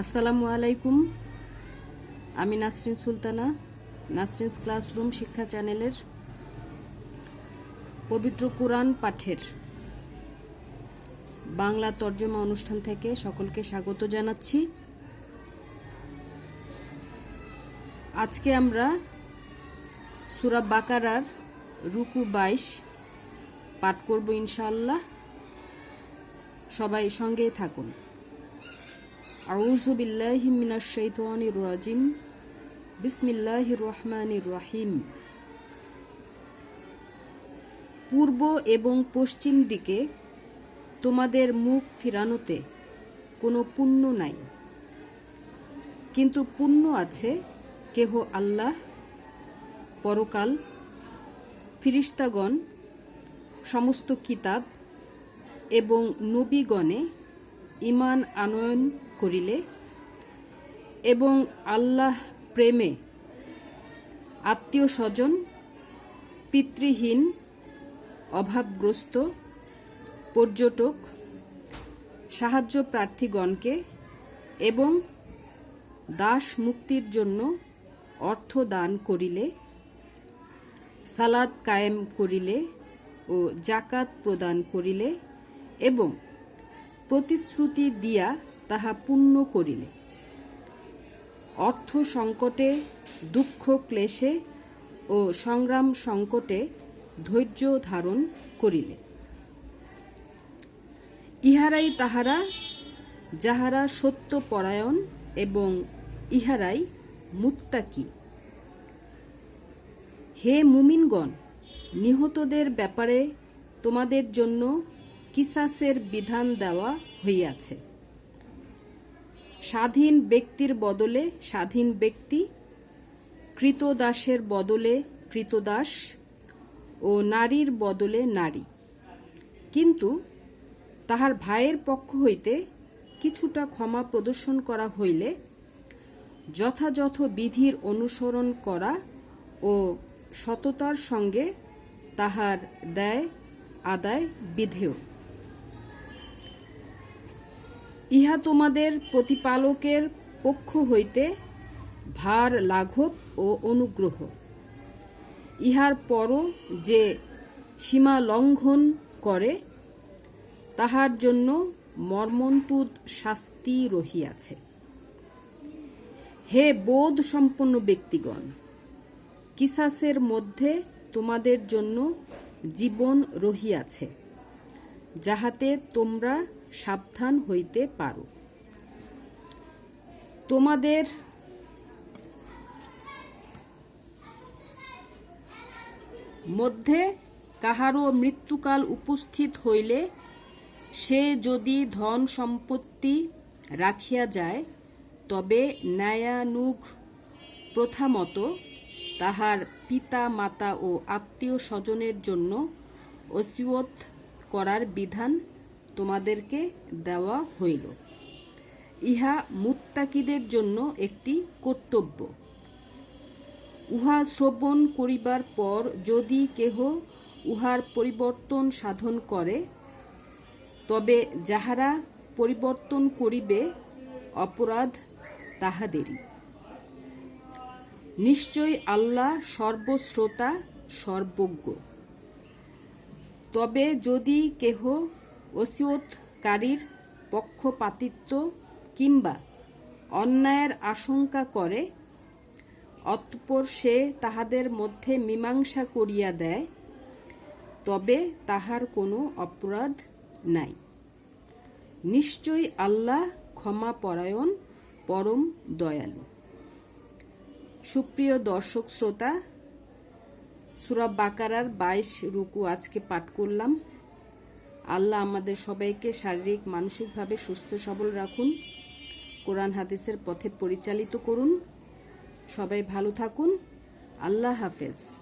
আসসালামু আলাইকুম। আমি নাসরিন সুলতানা, নাসরিনস ক্লাসরুম শিক্ষা চ্যানেলের পবিত্র কোরআন পাঠের বাংলা তর্জমা অনুষ্ঠান থেকে সকলকে স্বাগত জানাচ্ছি। আজকে আমরা সুরা বাকারার রুকু বাইশ পাঠ করব ইনশাআল্লাহ। সবাই সঙ্গেই থাকুন। আউযু বিল্লাহি মিনাশ শাইতানির রাজিম। বিসমিল্লাহির রহমানির রহিম। পূর্ব এবং পশ্চিম দিকে তোমাদের মুখ ফিরানোতে কোনো পুণ্য নাই। কিন্তু পুণ্য আছে কেহ আল্লাহ, পরকাল, ফিরিস্তাগণ, সমস্ত কিতাব এবং নবীগণে ইমান আনয়ন করিলে এবং আল্লাহ প্রেমে আত্মীয় স্বজন পিতৃহীন, অভাবগ্রস্ত, পর্যটক, সাহায্য প্রার্থীগণকে এবং দাস মুক্তির জন্য অর্থ দান করিলে সালাদ কায়েম করিলে ও জাকাত প্রদান করিলে এবং প্রতিশ্রুতি দিয়া তাহা পূর্ণ করিলে। অর্থ সংকটে, দুঃখ ক্লেশে ও সংগ্রাম সংকটে ধৈর্য ধারণ করিলে। ইহারাই তাহারা, যাহারা সত্যপরায়ণ এবং ইহারাই মুত্তাকি। হে মুমিনগণ, নিহতদের ব্যাপারে তোমাদের জন্য কিসাসের বিধান দেওয়া হইয়াছে। স্বাধীন ব্যক্তির বদলে স্বাধীন ব্যক্তি, কৃতদাসের বদলে কৃতদাস ও নারীর বদলে নারী। কিন্তু তাহার ভাইয়ের পক্ষ হইতে কিছুটা ক্ষমা প্রদর্শন করা হইলে যথাযথ বিধির অনুসরণ করা ও সততার সঙ্গে তাহার দেয়, আদায় বিধেয়। ইহা তোমাদের প্রতিপালকের পক্ষ হইতে ভার, লাঘব ও অনুগ্রহ। ইহার পরও যে সীমা লঙ্ঘন করে, তাহার জন্য মর্মন্তুদ শাস্তি রহিয়াছে। হে বোধ সম্পন্ন ব্যক্তিগণ, কিসাসের মধ্যে তোমাদের জন্য জীবন রহিয়াছে, যাহাতে তোমরা সাবধান হইতে পারো। তোমাদের মধ্যে কাহারও মৃত্যুকাল উপস্থিত হইলে সে যদি ধন সম্পত্তি রাখিয়া যায়, তবে ন্যায়ানুগ প্রথামত তাহার পিতা মাতা ও আত্মীয় স্বজনের জন্য ওসিয়ত করার বিধান তোমাদেরকে দেওয়া হইল। ইহা মুত্তাকিদের জন্য একটি কর্তব্য। উহা শ্রবণ করিবার পর যদি কেহ উহার পরিবর্তন সাধন করে, তবে যাহারা পরিবর্তন করিবে অপরাধ তাহাদেরই। নিশ্চয় আল্লাহ সর্বশ্রোতা, সর্বজ্ঞ। তবে যদি কেহ ওসিয়তকারীর পক্ষপাতিত্ব কিংবা অন্যায়ের আশঙ্কা করে, অতঃপর সে তাহাদের মধ্যে মীমাংসা করিয়া দেয়, তবে তাহার কোনো অপরাধ নাই। নিশ্চয় আল্লাহ ক্ষমাপরায়ণ, পরম দয়ালু। সুপ্রিয় দর্শক শ্রোতা, সুরা বাকারার বাইশ রুকু আজকে পাঠ করলাম। আল্লাহ আমাদের সবাইকে শারীরিক, মানসিকভাবে সুস্থ, সবল রাখুন। কোরআন হাদিসের পথে পরিচালিত করুন। সবাই ভালো থাকুন। আল্লাহ হাফেজ।